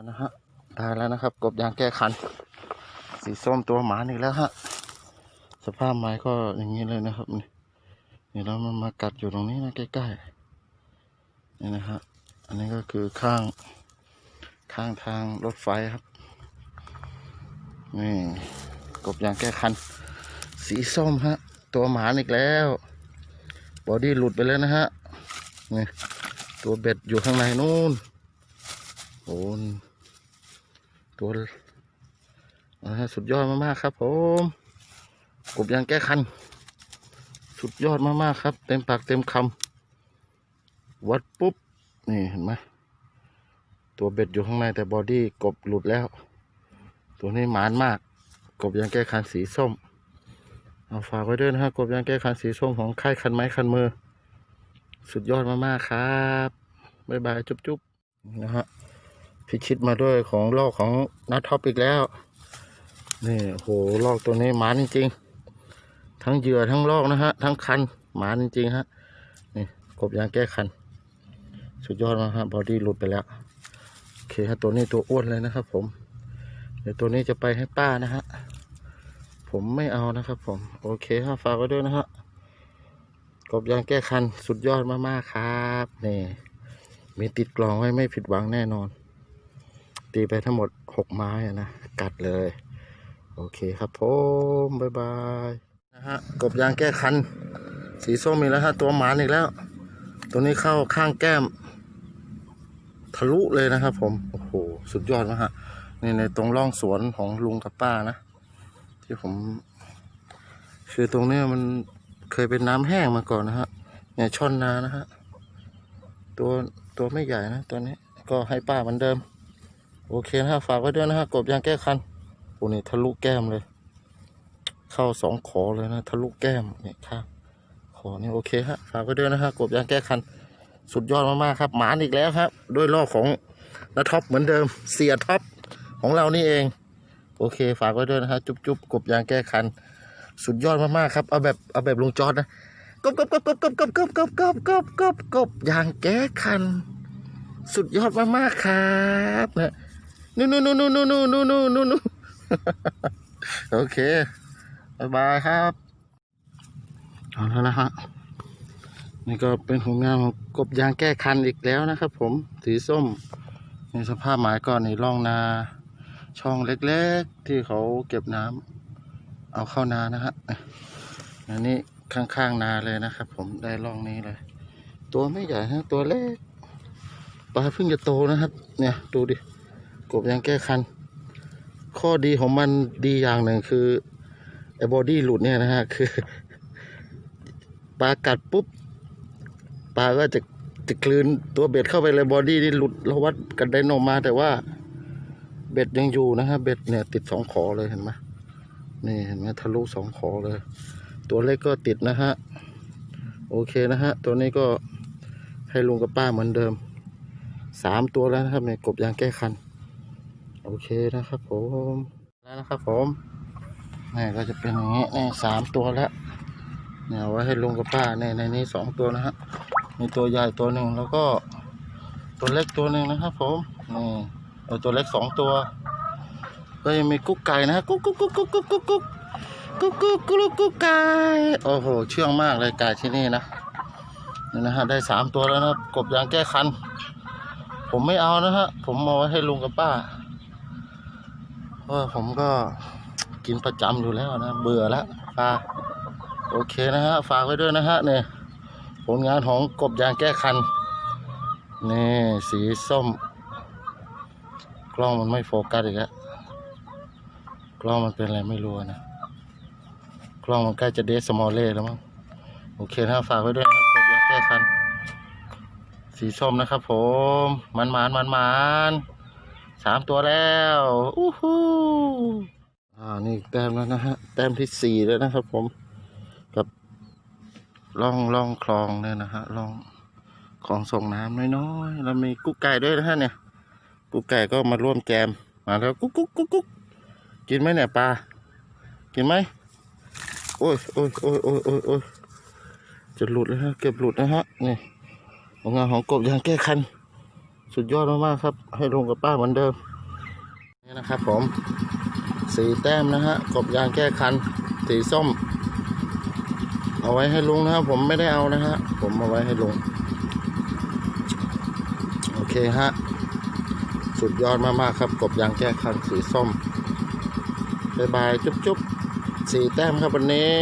แล้วนะฮะได้แล้วนะครับ กบยางแก้คัน สีส้มตัวหมาอีกแล้วฮะสภาพไม้ก็อย่างนี้เลยนะครับนี่นี่แล้วมันมากัดอยู่ตรงนี้นะใกล้ๆนี่นะฮะอันนี้ก็คือข้างข้างทางรถไฟครับนี่กบยางแก้คัน สีส้มฮะ ตัวหมาอีกแล้ว บอดี้หลุดไปแล้วนะฮะนี่ตัวเบ็ดอยู่ข้างในนู่นโอ้ ตัวสุดยอดมากๆครับ ผมกบยางแก้คัน สุดยอดมากๆครับ เต็มปากเต็มคำวัดปุ๊บ นี่เห็นไหมตัวเบ็ดอยู่ข้างในแต่บอดี้กบหลุดแล้ว ตัวนี้หมานมาก กบยางแก้คันสีส้มเอาฝากไว้ด้วยนะฮะกบยางแก้คันสีส้มของค่ายคันไม้คันมือ สุดยอดมากๆครับบ๊ายบายจุ๊บๆนะฮะ พิชิตมาด้วยของลอกของนัทท็อปอีกแล้ว นี่โหลอกตัวนี้หมานจริงทั้งเหยื่อทั้งลอกนะฮะ ทั้งคันหมานจริงฮะ นี่กบยางแก้คัน สุดยอดมากฮะบอดี้หลุดไปแล้ว โอเคฮะตัวนี้ตัวอ้วนเลยนะครับผม เดี๋ยวตัวนี้จะไปให้ป้านะฮะ ผมไม่เอานะครับผม โอเคฮะฝากไว้ด้วยนะฮะกบยางแก้คันสุดยอดมากๆครับ นี่มีติดกลองไว้ไม่ผิดหวังแน่นอน ตีไปทั้งหมดหกไม้อะนะ กัดเลย โอเคครับผมบ๊ายบายนะฮะกบยางแก้คัน สีส้มมีแล้วฮะตัวหมานอีกแล้ว ตัวนี้เข้าข้างแก้ม ทะลุเลยนะครับผม โอ้โห สุดยอดมากฮะนี่ในตรงร่องสวนของลุงกับป้านะ ที่ผม คือตรงนี้มันเคยเป็นน้ำแห้งมาก่อนนะฮะเนี่ยช่อนนานะฮะตัวตัวไม่ใหญ่นะ ตัวนี้ก็ให้ป้าเหมือนเดิม โอเคนะฮะฝากไว้ด้วยนะฮะกบยางแก้คันโอ้นี่ทะลุแก้มเลย เข้าสองขอเลยนะ ทะลุแก้มเนี่ยข้างขอนี่โอเคฮะฝากไว้ด้วยนะฮะกบยางแก้คัน สุดยอดมากๆครับ หมานอีกแล้วครับ ด้วยลอของนาท็อปเหมือนเดิมเสียท็อปของเรานี่เอง โอเค ฝากไว้ด้วยนะฮะจุ๊บจุ๊บกบยางแก้คัน สุดยอดมากๆครับ เอาแบบเอาแบบลุงจอดนะกบกบกบกบกบกบกบกบกบกบกบกบยางแก้คัน สุดยอดมากๆครับนะ นู่นนู่นนู่นนู่นนู่นนู่นนู่นนู่นโอเคบายบายครับเอาแล้วนะฮะนี่ก็เป็นผลงานของกบยางแก้คันอีกแล้วนะครับผมสีส้มในสภาพหมายก่อนในร่องนา ช่องเล็กๆ ที่เขาเก็บน้ำเอาเข้านานะฮะอันนี้ข้างๆนาเลยนะครับผมได้ร่องนี้เลย ตัวไม่ใหญ่ฮะตัวเล็กปลาเพิ่งจะโตนะครับ เนี่ยดูดิ กบยางแก้คัน ข้อดีของมันดีอย่างหนึ่งคือไอ้บอดี้หลุดเนี่ยนะฮะ คือปลากัดปุ๊บปลาก็จะจะกลืนตัวเบ็ดเข้าไปเลยบอดี้นี่หลุดแล้ววัดกันไดโนมา แต่ว่าเบ็ดยังอยู่นะฮะเบ็ดเนี่ยติดสองขอเลยเห็นไหมนี่เห็นไหมทะลุสองขอเลย ตัวเล็กก็ติดนะฮะ โอเคนะฮะ ตัวนี้ก็ให้ลุงกับป้าเหมือนเดิมสามตัวแล้วนะครับเนี่ยกบยางแก้คัน โอเคนะครับผมแล้วนะครับผมนี่ก็จะเป็นอย่างนี้นี่สามตัวแล้วเนี่ยเอาไว้ให้ลุงกับป้าในในนี้สองตัวนะฮะมีตัวใหญ่ตัวหนึ่งแล้วก็ ตัวเล็กตัวหนึ่งนะครับผมนี่เอาตัวเล็กสองตัว ก็ยังมีกุ๊กไก่นะฮะกุ๊กกุ๊กกุ๊กกุ๊กกุ๊กกุ๊กกุ๊กกุ๊กกุ๊กกุ๊กกุ๊กไก่โอ้โหเชื่องมากเลยไก่ที่นี่นะนี่นะฮะได้สามตัวแล้วนะครับกบยางแก้คัน ผมไม่เอานะฮะผมเอาไว้ให้ลุงกับป้าเพ ราะผมก็กินประจำอยู่แล้วนะ เบื่อแล้วปลาโอเคนะฮะ ฝากไว้ด้วยนะฮะเนี่ยผลงานของกบยางแก้คัน นี่สีส้ม กล้องมันไม่โฟกัสอีกแล้วกล้องมันเป็นอะไรไม่รู้นะ กล้องมันใกล้จะเดสมอลเล่แล้วมั้ง โอเคนะฝากไว้ด้วยนะครับกบยางแก้คัน สีส้มนะครับผม มันมานมันมาน สามตัวแล้วอู้หูอ่านี่แต้มแล้วนะฮะแต้มที่สี่แล้วนะครับ ผม กับล่องล่องคลองเนี่ยนะฮะล่องคลองส่งน้ำน้อยๆแล้วมีกุ๊กไก่ด้วยนะฮะเนี่ย กุ๊กไก่ก็มาร่วมแจมมาแล้วกุ๊กกุ๊กกุ๊กกุ๊กกินไหมเนี่ยปลากินไหมโอ้ยโอ้ยโอ้ยโอ้ยโอ้ยโอ้ยจะหลุดแล้วฮะเก็บหลุดนะฮะนี่ผลงานของกบยางแก้คัน สุดยอดมากๆครับ ให้ลุงกับป้าเหมือนเดิม นี่นะครับผม สีแต้มนะฮะ กบยางแก้คัน สีส้ม เอาไว้ให้ลุงนะครับ ผมไม่ได้เอานะฮะ ผมเอาไว้ให้ลุง โอเคฮะ สุดยอดมากๆครับ กบยางแก้คัน สีส้มบายบายจุ๊บจุ๊บสีแต้มครับวันนี้